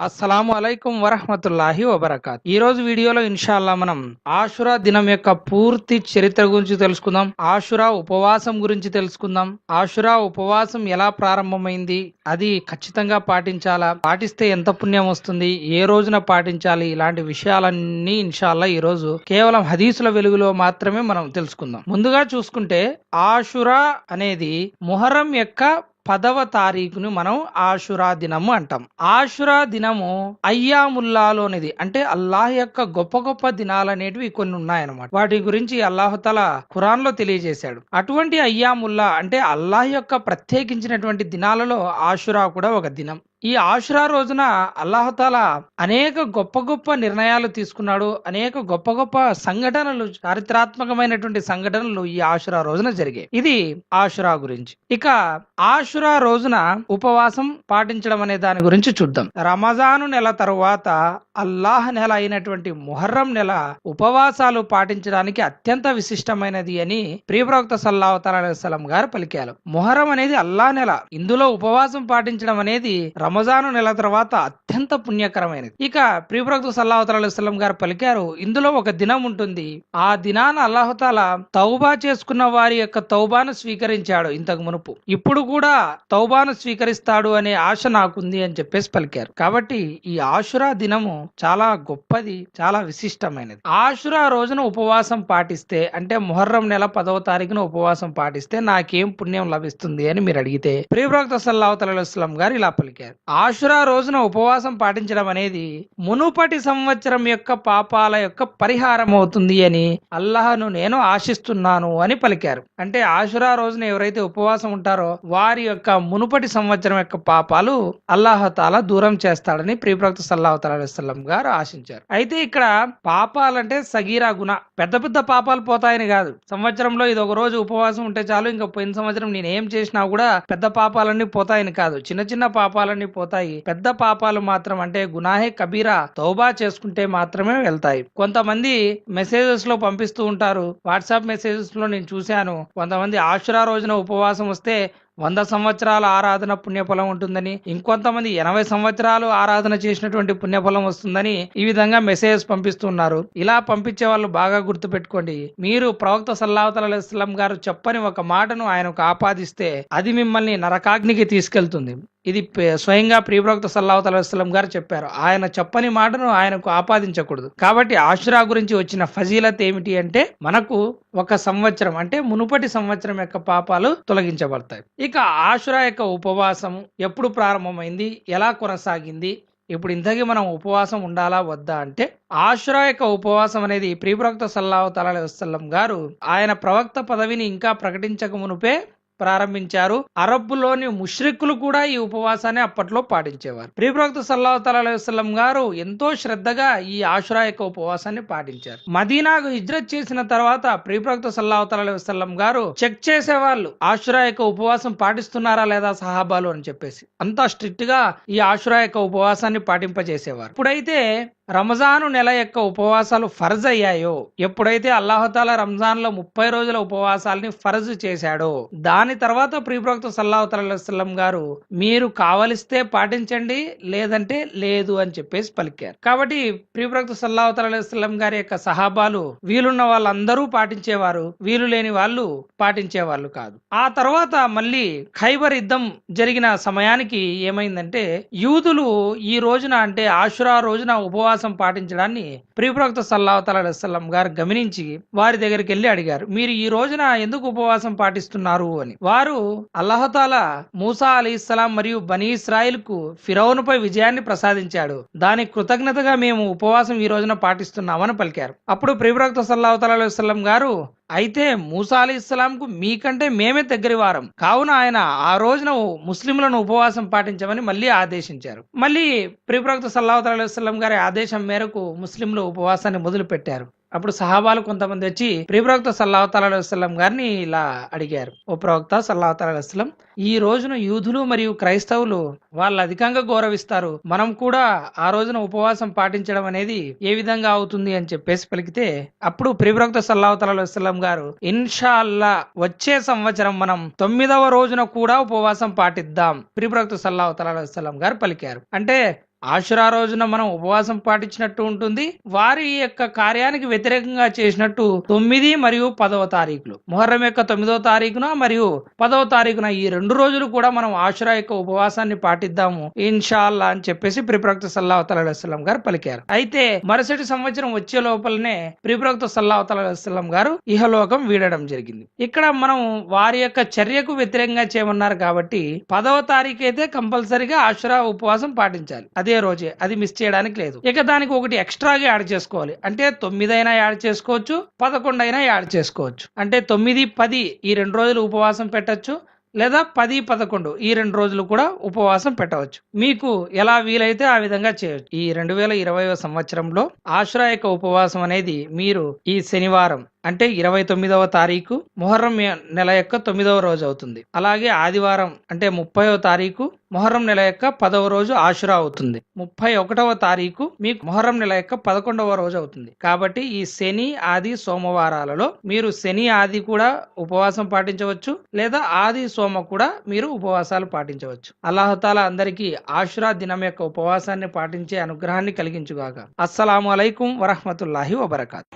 అస్సలాము అలైకుం వరహమతుల్లాహి వబర్కాత్. ఈ రోజు వీడియోలో ఇన్షాల్లా మనం ఆషురా దినం యొక్క పూర్తి చరిత్ర గురించి తెలుసుకుందాం. ఆషురా ఉపవాసం గురించి తెలుసుకుందాం. ఆషురా ఉపవాసం ఎలా ప్రారంభమైంది? అది ఖచ్చితంగా పాటించాలా? పాటిస్తే ఎంత పుణ్యం వస్తుంది? ఏ రోజున పాటించాలి? ఇలాంటి విషయాలన్నీ ఇన్షాల్లా ఈ రోజు కేవలం హదీసుల వెలుగులో మాత్రమే మనం తెలుసుకుందాం. ముందుగా చూసుకుంటే ఆషురా అనేది ముహర్రం యొక్క పదవ తారీఖును మనం ఆషురా దినము అంటాం. ఆషురా దినము అయ్యాముల్లాలోనిది. అంటే అల్లాహ్ యొక్క గొప్ప గొప్ప దినాలు అనేటివి కొన్ని ఉన్నాయన్నమాట. వాటి గురించి అల్లాహుతల ఖురాన్లో తెలియజేశాడు. అటువంటి అయ్యాముల్లా అంటే అల్లాహ్ యొక్క ప్రత్యేకించినటువంటి దినాలలో ఆషురా కూడా ఒక దినం. ఈ ఆషురా రోజున అల్లాహతాల అనేక గొప్ప గొప్ప నిర్ణయాలు తీసుకున్నాడు. అనేక గొప్ప గొప్ప సంఘటనలు చారిత్రాత్మకమైనటువంటి సంఘటనలు ఈ ఆషురా రోజున జరిగాయి. ఇది ఆషురా గురించి. ఇక ఆషురా రోజున ఉపవాసం పాటించడం అనే దాని గురించి చూద్దాం. రమజాను నెల తరువాత అల్లాహ్ నెల అయినటువంటి ముహర్రం నెల ఉపవాసాలు పాటించడానికి అత్యంత విశిష్టమైనది అని ప్రియప్రవక్త సల్లాహు సలం గారు పలికారు. మొహరం అనేది అల్లా నెల. ఇందులో ఉపవాసం పాటించడం అనేది రమజాను నెల తర్వాత అత్యంత పుణ్యకరమైనది. ఇక ప్రియప్రవక్త సల్లాహు గారు పలికారు ఇందులో ఒక దినం ఉంటుంది. ఆ దినాన అల్లాహతాల తౌబా చేసుకున్న వారి యొక్క తౌబాను స్వీకరించాడు ఇంతకు మునుపు. ఇప్పుడు కూడా తౌబాను స్వీకరిస్తాడు అనే ఆశ నాకుంది అని చెప్పేసి పలికారు. కాబట్టి ఈ ఆషురా దినము చాలా గొప్పది చాలా విశిష్టమైనది. ఆషురా రోజున ఉపవాసం పాటిస్తే అంటే మొహర్రం నెల పదవ తారీఖున ఉపవాసం పాటిస్తే నాకేం పుణ్యం లభిస్తుంది అని మీరు అడిగితే ప్రియప్రవక్త సల్లాహు గారు ఇలా పలికారు. ఆషురా రోజున ఉపవాసం పాటించడం అనేది మునుపటి సంవత్సరం యొక్క పాపాల యొక్క పరిహారం అవుతుంది అని అల్లహను నేను ఆశిస్తున్నాను అని పలికారు. అంటే ఆషురా రోజున ఎవరైతే ఉపవాసం ఉంటారో వారి యొక్క మునుపటి సంవత్సరం యొక్క పాపాలు అల్లాహతాల దూరం చేస్తాడని ప్రియప్రవక్త సల్లాహు తలం గారు ఆశించారు. అయితే ఇక్కడ పాపాలంటే సగీరా గుణ. పెద్ద పెద్ద పాపాలు పోతాయని కాదు. సంవత్సరంలో ఇది ఒక రోజు ఉపవాసం ఉంటే చాలు ఇంకా పోయిన సంవత్సరం నేను ఏం చేసినా కూడా పెద్ద పాపాలన్నీ పోతాయని కాదు. చిన్న చిన్న పాపాలన్నీ పోతాయి. పెద్ద పాపాలు మాత్రం అంటే గునాహే కబీరా తౌబా చేసుకుంటే మాత్రమే వెళ్తాయి. కొంతమంది మెసేజెస్లో పంపిస్తూ ఉంటారు. వాట్సాప్ మెసేజెస్లో నేను చూశాను. కొంతమంది ఆశురా రోజున ఉపవాసం వస్తే వంద సంవత్సరాల ఆరాధన పుణ్యఫలం ఉంటుందని ఇంకొంతమంది ఎనభై సంవత్సరాలు ఆరాధన చేసినటువంటి పుణ్యఫలం వస్తుందని ఈ విధంగా మెసేజ్ పంపిస్తున్నారు. ఇలా పంపించే వాళ్ళు బాగా గుర్తుపెట్టుకోండి. మీరు ప్రవక్త సల్లాహతలం గారు చెప్పని ఒక మాటను ఆయనకు ఆపాదిస్తే అది మిమ్మల్ని నరకాగ్నికి తీసుకెళ్తుంది. ఇది స్వయంగా ప్రియప్రవక్త సల్లాహు అలైస్లం గారు చెప్పారు. ఆయన చెప్పని మాటను ఆయనకు ఆపాదించకూడదు. కాబట్టి ఆషురా గురించి వచ్చిన ఫజీలత్ ఏమిటి అంటే మనకు ఒక సంవత్సరం అంటే మునుపటి సంవత్సరం యొక్క పాపాలు తొలగించబడతాయి. ఇక ఆశురా యొక్క ఉపవాసం ఎప్పుడు ప్రారంభమైంది? ఎలా కొనసాగింది? ఇప్పుడు ఇంతకీ మనం ఉపవాసం ఉండాలా? వద్దా? అంటే ఆశురా యొక్క ఉపవాసం అనేది ప్రియప్రవక్త సల్లాహు తలా వసల్లం గారు ఆయన ప్రవక్త పదవిని ఇంకా ప్రకటించక మునుపే ప్రారంభించారు. అరబ్బులోని ముష్రిక్కులు కూడా ఈ ఉపవాసాన్ని అప్పట్లో పాటించేవారు. ప్రియప్రవక్త సల్లాహు తలం గారు ఎంతో శ్రద్ధగా ఈ ఆశురా యొక్క ఉపవాసాన్ని పాటించారు. మదీనాకు హిజ్రత్ చేసిన తర్వాత ప్రియప్రవక్త సల్లాహు తలం గారు చెక్ చేసేవాళ్ళు ఆశురా యొక్క ఉపవాసం పాటిస్తున్నారా లేదా సహాబాలు అని చెప్పేసి. అంతా స్ట్రిక్ట్గా ఈ ఆశురా యొక్క ఉపవాసాన్ని పాటింపజేసేవారు. ఇప్పుడైతే రంజాను నెల యొక్క ఉపవాసాలు ఫర్జ్ అయ్యాయో? ఎప్పుడైతే అల్లాహతాల రంజాన్లో ముప్పై రోజుల ఉపవాసాలని ఫర్జ్ చేశాడో? దాని తర్వాత ప్రియప్రవక్త సల్లాహు గారు మీరు కావలిస్తే పాటించండి లేదంటే లేదు అని చెప్పేసి పలికారు. కాబట్టి ప్రియప్రవక్త సల్లాహు గారి యొక్క సహాబాలు వీలున్న వాళ్ళందరూ పాటించేవారు వీలు లేని వాళ్ళు పాటించేవాళ్ళు కాదు. ఆ తర్వాత మళ్ళీ ఖైబర్ యుద్ధం జరిగిన సమయానికి ఏమైందంటే యూదులు ఈ రోజున అంటే ఆషురా రోజున ఉపవాసం పాటించడాన్ని ప్రియప్రవక్త సల్లాహు తలం గారు గమనించి వారి దగ్గరికి వెళ్ళి అడిగారు. మీరు ఈ రోజున ఎందుకు ఉపవాసం పాటిస్తున్నారు అని. వారు అల్లహతాల మూసా అలీ ఇస్లాం మరియు బనీ ఇస్రాయిల్కు ఫిరౌనుపై విజయాన్ని ప్రసాదించాడు. దానికి కృతజ్ఞతగా మేము ఉపవాసం ఈ రోజున పాటిస్తున్నామని పలికారు. అప్పుడు ప్రియప్రవక్త సల్లాహు తలం గారు అయితే మూసా అలీ ఇస్లాంకు మీకంటే మేమే దగ్గరి వారం. కావున ఆయన ఆ రోజున ముస్లింలను ఉపవాసం పాటించమని మళ్ళీ ఆదేశించారు. మళ్ళీ ప్రియప్రవక్త సల్లాహు అలైవలం గారి ఆదేశం మేరకు ముస్లింలు ఉపవాసాన్ని మొదలు పెట్టారు అప్పుడు సహాబాలు కొంతమంది వచ్చి ప్రియప్రవక్త సల్లాహు గారిని ఇలా అడిగారు. ఓ ప్రవక్త సల్లాహు ఈ రోజున యూదులు మరియు క్రైస్తవులు వాళ్ళు అధికంగా గౌరవిస్తారు. మనం కూడా ఆ రోజున ఉపవాసం పాటించడం అనేది ఏ విధంగా అవుతుంది? అని చెప్పేసి పలికితే అప్పుడు ప్రియప్రవక్త సల్లాహు గారు ఇన్షా అల్లా వచ్చే సంవత్సరం మనం తొమ్మిదవ రోజున కూడా ఉపవాసం పాటిద్దాం ప్రియప్రవక్త సల్లాహు గారు పలికారు. అంటే ఆషురా రోజున మనం ఉపవాసం పాటించినట్టు ఉంటుంది. వారి యొక్క కార్యానికి వ్యతిరేకంగా చేసినట్టు తొమ్మిది మరియు పదవ తారీఖులు. మొహర్రం యొక్క తొమ్మిదవ తారీఖున మరియు పదవ తారీఖున ఈ రెండు రోజులు కూడా మనం ఆషురా యొక్క ఉపవాసాన్ని పాటిద్దాము. ఇన్షాల్లా అని చెప్పేసి ప్రిప్రక్త సల్లా అలైస్లం గారు పలికారు. అయితే మరుసటి సంవత్సరం వచ్చే లోపలనే ప్రిప్రక్త సల్లా అలైస్లం గారు ఇహలోకం వీడడం జరిగింది. ఇక్కడ మనం వారి యొక్క చర్యకు వ్యతిరేకంగా చేయమన్నారు కాబట్టి పదవ తారీఖు అయితే కంపల్సరిగా ఆషురా ఉపవాసం పాటించాలి. అదే రోజే. అది మిస్ చేయడానికి లేదు. ఇక దానికి ఒకటి ఎక్స్ట్రాగా యాడ్ చేసుకోవాలి. అంటే తొమ్మిది అయినా యాడ్ చేసుకోవచ్చు పదకొండు అయినా యాడ్ చేసుకోవచ్చు. అంటే తొమ్మిది పది ఈ రెండు రోజులు ఉపవాసం పెట్టొచ్చు లేదా పది పదకొండు ఈ రెండు రోజులు కూడా ఉపవాసం పెట్టవచ్చు. మీకు ఎలా వీలైతే ఆ విధంగా చేయవచ్చు ఈ రెండు వేల ఇరవై సంవత్సరంలో ఆశ్రా యొక్క ఉపవాసం అనేది మీరు ఈ శనివారం అంటే ఇరవై తొమ్మిదవ తారీఖు మొహర్రం నెల యొక్క తొమ్మిదవ రోజు అవుతుంది. అలాగే ఆదివారం అంటే ముప్పైవ తారీఖు మొహర్రం నెల యొక్క పదవ రోజు ఆషురా అవుతుంది. ముప్పై ఒకటవ తారీఖు మీకు మొహర్రం నెల యొక్క పదకొండవ రోజు అవుతుంది. కాబట్టి ఈ శని ఆది సోమవారాలలో మీరు శని ఆది కూడా ఉపవాసం పాటించవచ్చు లేదా ఆది సోమ కూడా మీరు ఉపవాసాలు పాటించవచ్చు. అల్లాహతాల అందరికీ ఆషురా దినం యొక్క ఉపవాసాన్ని పాటించే అనుగ్రహాన్ని కలిగించుగాక. అస్సలాము అలైకుం వరహమతుల్లాహి వబర్కాత్.